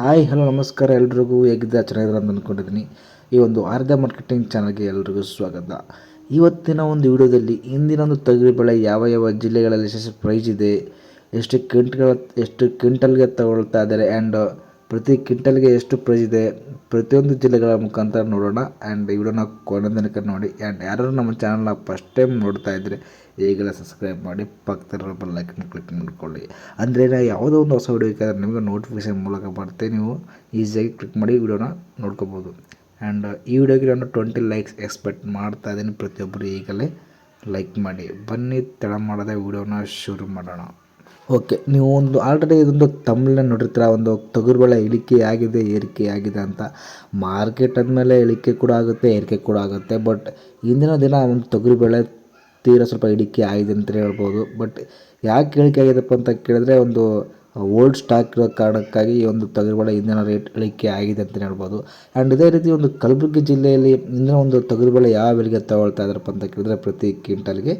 Hi, hello, ನಮಸ್ಕಾರ ಎಲ್ರಿಗೂ ಹೇಗಿದ್ದ ಚೆನ್ನಾಗಿದ್ದಾರೆ ಅಂತ ಅಂದ್ಕೊಂಡಿದ್ದೀನಿ. ಈ ಒಂದು ಆರ್ಧ ಮಾರ್ಕೆಟಿಂಗ್ ಚಾನಲ್ಗೆ ಎಲ್ರಿಗೂ ಸ್ವಾಗತ. ಇವತ್ತಿನ ಒಂದು ವಿಡಿಯೋದಲ್ಲಿ ಇಂದಿನ ಒಂದು ತೊಗರಿ ಬೆಳೆ ಯಾವ ಯಾವ ಜಿಲ್ಲೆಗಳಲ್ಲಿ ಎಷ್ಟು ಪ್ರೈಸ್ ಇದೆ, ಎಷ್ಟು ಕ್ವಿಂಟ್ಗಳ ಎಷ್ಟು ಕ್ವಿಂಟಲ್ಗೆ ತಗೊಳ್ತಾ ಇದ್ದಾರೆ ಆ್ಯಂಡ್ ಪ್ರತಿ ಕ್ವಿಂಟಲ್ಗೆ ಎಷ್ಟು ಪ್ರೈಸ್ ಇದೆ ಪ್ರತಿಯೊಂದು ಜಿಲ್ಲೆಗಳ ಮುಖಾಂತರ ನೋಡೋಣ ಆ್ಯಂಡ್ ಈ ವಿಡಿಯೋನ ಕೊನೆ ತನಕ ನೋಡಿ ಆ್ಯಂಡ್ ಯಾರು ನಮ್ಮ ಚಾನಲ್ನ ಫಸ್ಟ್ ಟೈಮ್ ನೋಡ್ತಾ ಇದ್ದರೆ ಈಗಲೇ ಸಬ್ಸ್ಕ್ರೈಬ್ ಮಾಡಿ ಪಕ್ಕದಲ್ಲಿರೋ ಬೆಲ್ ಐಕನ್ ಕ್ಲಿಕ್ ಮಾಡ್ಕೊಳ್ಳಿ. ಅಂದರೆ ನಾ ಯಾವುದೋ ಒಂದು ಹೊಸ ವಿಡಿಯೋ ಬೇಕಾದ್ರೆ ನಿಮಗೆ ನೋಟಿಫಿಕೇಶನ್ ಮೂಲಕ ಬರುತ್ತೆ. ನೀವು ಈಸಿಯಾಗಿ ಕ್ಲಿಕ್ ಮಾಡಿ ವಿಡಿಯೋನ ನೋಡ್ಕೋಬೋದು. ಆ್ಯಂಡ್ ಈ ವಿಡಿಯೋಗೆ ನಾನು ಟ್ವೆಂಟಿ ಲೈಕ್ಸ್ ಎಕ್ಸ್ಪೆಕ್ಟ್ ಮಾಡ್ತಾ ಇದ್ದೀನಿ. ಪ್ರತಿಯೊಬ್ಬರು ಈಗಲೇ ಲೈಕ್ ಮಾಡಿ. ಬನ್ನಿ, ತಡ ಮಾಡದೆ ವಿಡಿಯೋನ ಶುರು ಮಾಡೋಣ. ಓಕೆ, ನೀವು ಒಂದು ಆಲ್ರೆಡಿ ಇದೊಂದು ತಮಿಳನ್ನ ನೋಡಿರ್ತೀರ, ಒಂದು ತೊಗರಿಬೇಳೆ ಇಳಿಕೆ ಆಗಿದೆ, ಏರಿಕೆ ಆಗಿದೆ ಅಂತ. ಮಾರ್ಕೆಟ್ ಆದಮೇಲೆ ಇಳಿಕೆ ಕೂಡ ಆಗುತ್ತೆ, ಏರಿಕೆ ಕೂಡ ಆಗುತ್ತೆ ಬಟ್ ಇಂದಿನ ದಿನ ಒಂದು ತೊಗರಿಬೇಳೆ ತೀರ ಸ್ವಲ್ಪ ಇಳಿಕೆ ಆಗಿದೆ ಅಂತಲೇ ಹೇಳ್ಬೋದು. ಬಟ್ ಯಾಕೆ ಇಳಿಕೆ ಆಗಿದೆಪ್ಪ ಅಂತ ಕೇಳಿದ್ರೆ, ಒಂದು ಓಲ್ಡ್ ಸ್ಟಾಕ್ ಇರೋ ಕಾರಣಕ್ಕಾಗಿ ಈ ಒಂದು ತೊಗರಿಬೇಳೆ ಇಂದಿನ ರೇಟ್ ಇಳಿಕೆ ಆಗಿದೆ ಅಂತಲೇ ಹೇಳ್ಬೋದು. ಆ್ಯಂಡ್ ಇದೇ ರೀತಿ ಒಂದು ಕಲಬುರಗಿ ಜಿಲ್ಲೆಯಲ್ಲಿ ಇಂದಿನ ಒಂದು ತೊಗರಿಬೇಳೆ ಯಾವ ಬೆಲೆಗೆ ತಗೊಳ್ತಾ ಇದ್ದಾರಪ್ಪ ಅಂತ ಕೇಳಿದ್ರೆ, ಪ್ರತಿ ಕ್ವಿಂಟಲ್ಗೆ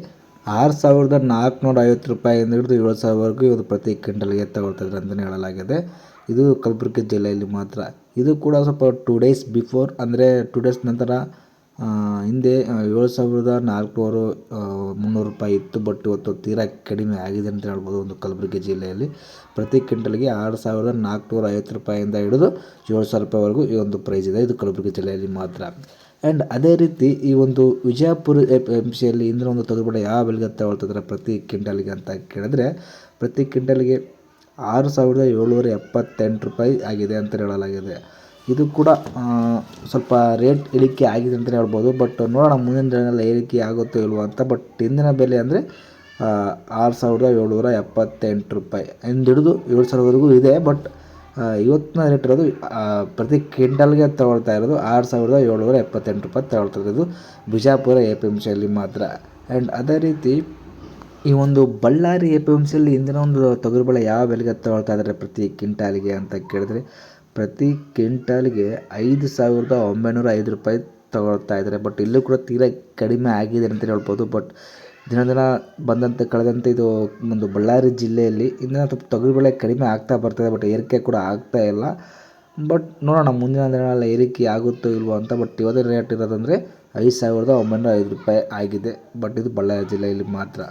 ಆರು ಸಾವಿರದ ನಾಲ್ಕುನೂರ ಐವತ್ತು ರೂಪಾಯಿಂದ ಹಿಡಿದು ಏಳು ಸಾವಿರವರೆಗೂ ಇವರು ಪ್ರತಿ ಕ್ವಿಂಟಲ್ಗೆ ತಗೊಳ್ತಿದ್ರು ಅಂತಲೇ ಹೇಳಲಾಗಿದೆ. ಇದು ಕಲಬುರಗಿ ಜಿಲ್ಲೆಯಲ್ಲಿ ಮಾತ್ರ. ಇದು ಕೂಡ ಸ್ವಲ್ಪ ಟೂ ಡೇಸ್ ಬಿಫೋರ್ ಅಂದರೆ ಟೂ ಡೇಸ್ ನಂತರ ಹಿಂದೆ ಏಳು ಸಾವಿರದ ನಾಲ್ಕುನೂರು ಮುನ್ನೂರು ರೂಪಾಯಿ ಇತ್ತು ಬಟ್ ಇವತ್ತು ತೀರಾ ಕಡಿಮೆ ಆಗಿದೆ ಅಂತ ಹೇಳ್ಬೋದು ಒಂದು ಕಲಬುರಗಿ ಜಿಲ್ಲೆಯಲ್ಲಿ. ಪ್ರತಿ ಕ್ವಿಂಟಲ್ಗೆ ಆರು ಸಾವಿರದ ನಾಲ್ಕುನೂರ ಐವತ್ತು ರೂಪಾಯಿಂದ ಹಿಡಿದು ಏಳು ಸಾವಿರ ರೂಪಾಯಿವರೆಗೂ ಈ ಒಂದು ಪ್ರೈಸ್ ಇದೆ. ಇದು ಕಲಬುರಗಿ ಜಿಲ್ಲೆಯಲ್ಲಿ ಮಾತ್ರ. ಆ್ಯಂಡ್ ಅದೇ ರೀತಿ ಈ ಒಂದು ವಿಜಯಪುರ ಎಂ ಸಿಯಲ್ಲಿ ಇಂದಿನ ಒಂದು ತೊಗರಿಬೇಳೆ ಯಾವ ಬೆಲೆಗೆ ತಗೊಳ್ತಿದ್ದಾರೆ ಪ್ರತಿ ಕ್ವಿಂಟಲ್ಗೆ ಅಂತ ಕೇಳಿದ್ರೆ ಪ್ರತಿ ಕ್ವಿಂಟಲ್ಗೆ ಆರು ಸಾವಿರದ ಏಳ್ನೂರ ಎಪ್ಪತ್ತೆಂಟು ರೂಪಾಯಿ ಆಗಿದೆ ಅಂತ ಹೇಳಲಾಗಿದೆ. ಇದು ಕೂಡ ಸ್ವಲ್ಪ ರೇಟ್ ಇಳಿಕೆ ಆಗಿದೆ ಅಂತಲೇ ಹೇಳ್ಬೋದು. ಬಟ್ ನೋಡೋಣ ಮುಂದಿನ ದಿನಗಳಲ್ಲಿ ಏರಿಕೆ ಆಗುತ್ತೋ ಇಲ್ವೋ ಅಂತ. ಬಟ್ ಇಂದಿನ ಬೆಲೆ ಅಂದರೆ ಆರು ಸಾವಿರದ ಏಳ್ನೂರ ಎಪ್ಪತ್ತೆಂಟು ರೂಪಾಯಿ. ಇಂದು ಹಿಡಿದು ಏಳು ಸಾವಿರವರೆಗೂ ಇದೆ. ಬಟ್ ಇವತ್ತಿನ ರೇಟ್ ಇರೋದು ಪ್ರತಿ ಕ್ವಿಂಟಲ್ಗೆ ತಗೊಳ್ತಾ ಇರೋದು ಆರು ಸಾವಿರದ ಏಳ್ನೂರ ಎಪ್ಪತ್ತೆಂಟು ರೂಪಾಯಿ ತಗೊಳ್ತಾ ಇರೋದು ಬಿಜಾಪುರ ಎ ಪಿ ಎಂ ಸಿಯಲ್ಲಿ ಮಾತ್ರ. ಆ್ಯಂಡ್ ಅದೇ ರೀತಿ ಈ ಒಂದು ಬಳ್ಳಾರಿ ಎ ಪಿ ಎಂ ಸಿಯಲ್ಲಿ ಇಂದಿನ ಒಂದು ತೊಗರಿಬೇಳೆ ಯಾವ ಬೆಲೆಗೆ ತಗೊಳ್ತಾ ಇದ್ದಾರೆ ಪ್ರತಿ ಕ್ವಿಂಟಾಲಿಗೆ ಅಂತ ಕೇಳಿದ್ರೆ, ಪ್ರತಿ ಕ್ವಿಂಟಾಲ್ಗೆ ಐದು ಸಾವಿರದ ಒಂಬೈನೂರ ಐದು ರೂಪಾಯಿ ತಗೊಳ್ತಾ ಇದ್ದಾರೆ. ಬಟ್ ಇಲ್ಲೂ ಕೂಡ ತೀರಾ ಕಡಿಮೆ ಆಗಿದೆ ಅಂತ ಹೇಳ್ಬೋದು. ಬಟ್ ದಿನ ದಿನ ಬಂದಂತೆ ಕಳೆದಂತೆ ಇದು ಒಂದು ಬಳ್ಳಾರಿ ಜಿಲ್ಲೆಯಲ್ಲಿ ಇಂದಿನ ಸ್ವಲ್ಪ ತೊಗರಿಬೇಳೆ ಕಡಿಮೆ ಆಗ್ತಾ ಬರ್ತದೆ ಬಟ್ ಏರಿಕೆ ಕೂಡ ಆಗ್ತಾ ಇಲ್ಲ. ಬಟ್ ನೋಡೋಣ, ಮುಂದಿನ ದಿನಗಳಲ್ಲಿ ಏರಿಕೆ ಆಗುತ್ತೋ ಇಲ್ವೋ ಅಂತ, ಬಟ್ ಇವತ್ತಿನ ರೇಟ್ ಇರೋದಂದರೆ ಐದು ಸಾವಿರದ ಒಂಬೈನೂರ ಐದು ರೂಪಾಯಿ ಆಗಿದೆ, ಬಟ್ ಇದು ಬಳ್ಳಾರಿ ಜಿಲ್ಲೆಯಲ್ಲಿ ಮಾತ್ರ.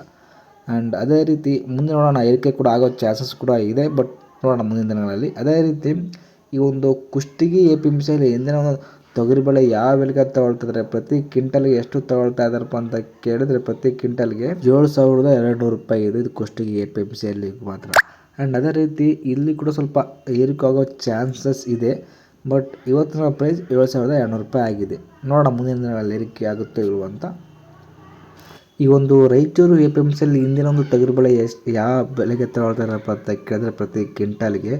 ಆ್ಯಂಡ್ ಅದೇ ರೀತಿ ಮುಂದೆ ನೋಡೋಣ, ಏರಿಕೆ ಕೂಡ ಆಗೋ ಚಾನ್ಸಸ್ ಕೂಡ ಇದೆ, ಬಟ್ ನೋಡೋಣ ಮುಂದಿನ ದಿನಗಳಲ್ಲಿ. ಅದೇ ರೀತಿ ಈ ಒಂದು ಕುಷ್ಟಗಿ ಎ ಪಿ ಎಂ ಸಿಯಲ್ಲಿ ಹಿಂದಿನ ಒಂದು ತೊಗರಿಬೇಳೆ ಯಾವ ಬೆಲೆಗೆ ತಗೊಳ್ತಿದ್ರೆ? ಪ್ರತಿ ಕ್ವಿಂಟಲ್ಗೆ ಎಷ್ಟು ತಗೊಳ್ತಾ ಇದ್ದಾರಪ್ಪ ಅಂತ ಕೇಳಿದ್ರೆ ಪ್ರತಿ ಕ್ವಿಂಟಲ್ಗೆ ಏಳು ಸಾವಿರದ ಎರಡು ನೂರು ರೂಪಾಯಿ ಇದೆ. ಇದು ಕುಷ್ಟಗಿ ಎ ಪಿ ಎಂ ಮಾತ್ರ. ಆ್ಯಂಡ್ ಅದೇ ರೀತಿ ಇಲ್ಲಿ ಕೂಡ ಸ್ವಲ್ಪ ಏರಿಕೆ ಆಗೋ ಚಾನ್ಸಸ್ ಇದೆ. ಬಟ್ ಇವತ್ತಿನ ಪ್ರೈಸ್ ಏಳು ಸಾವಿರದ ಎರಡುನೂರು ರೂಪಾಯಿ ಆಗಿದೆ. ನೋಡೋಣ ಮುಂದಿನ ದಿನಗಳಲ್ಲಿ ಏರಿಕೆ ಆಗುತ್ತೋ ಇಲ್ವೋ ಅಂತ. ಈ ಒಂದು ರಾಯಚೂರು ಎ ಪಿ ಎಂ ಇಂದಿನ ಒಂದು ತೊಗರಿಬೇಳೆ ಎಷ್ಟು ಯಾವ ಬೆಲೆಗೆ ತಗೊಳ್ತಾರಪ್ಪ ಅಂತ ಕೇಳಿದ್ರೆ ಪ್ರತಿ ಕ್ವಿಂಟಾಲ್ಗೆ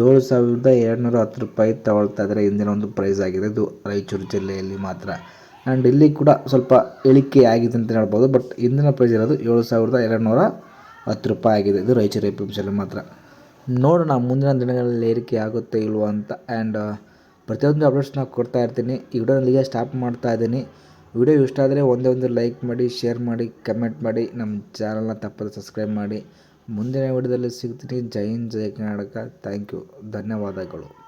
ಏಳು ಸಾವಿರದ ಎರಡುನೂರ ಹತ್ತು ರೂಪಾಯಿ ತಗೊಳ್ತಾ ಇದ್ದಾರೆ ಇಂದಿನ ಒಂದು ಪ್ರೈಸ್ ಆಗಿದೆ. ಇದು ರಾಯಚೂರು ಜಿಲ್ಲೆಯಲ್ಲಿ ಮಾತ್ರ. ಆ್ಯಂಡ್ ಇಲ್ಲಿ ಕೂಡ ಸ್ವಲ್ಪ ಇಳಿಕೆ ಆಗಿದೆ ಅಂತ ಹೇಳ್ಬೋದು. ಬಟ್ ಇಂದಿನ ಪ್ರೈಸ್ ಇರೋದು ಏಳು ಸಾವಿರದ ಎರಡುನೂರ ಹತ್ತು ರೂಪಾಯಿ ಆಗಿದೆ. ಇದು ರಾಯಚೂರು ಎ ಪಿ ಎಂ ಸಿಯಲ್ಲಿ ಮಾತ್ರ. ನೋಡೋಣ, ಮುಂದಿನ ದಿನಗಳಲ್ಲಿ ಏರಿಕೆ ಆಗುತ್ತೆ ಇಲ್ವೋ ಅಂತ. ಆ್ಯಂಡ್ ಪ್ರತಿಯೊಂದು ಅಪ್ಡೇಟ್ಸ್ನ ಕೊಡ್ತಾ ಇರ್ತೀನಿ. ಈ ವಿಡಿಯೋನಲ್ಲಿಗೆ ಸ್ಟಾಪ್ ಮಾಡ್ತಾ ಇದ್ದೀನಿ. ವಿಡಿಯೋ ಇಷ್ಟ ಆದರೆ ಒಂದೇ ಒಂದು ಲೈಕ್ ಮಾಡಿ, ಶೇರ್ ಮಾಡಿ, ಕಮೆಂಟ್ ಮಾಡಿ, ನಮ್ಮ ಚಾನಲ್ನ ತಪ್ಪದೆ ಸಬ್ಸ್ಕ್ರೈಬ್ ಮಾಡಿ. ಮುಂದಿನ ವಿಡಿಯೋದಲ್ಲಿ ಸಿಗ್ತೀನಿ. ಜೈ ಹಿಂದ್, ಜೈ ಕರ್ನಾಟಕ. Thank you. ಧನ್ಯವಾದಗಳು.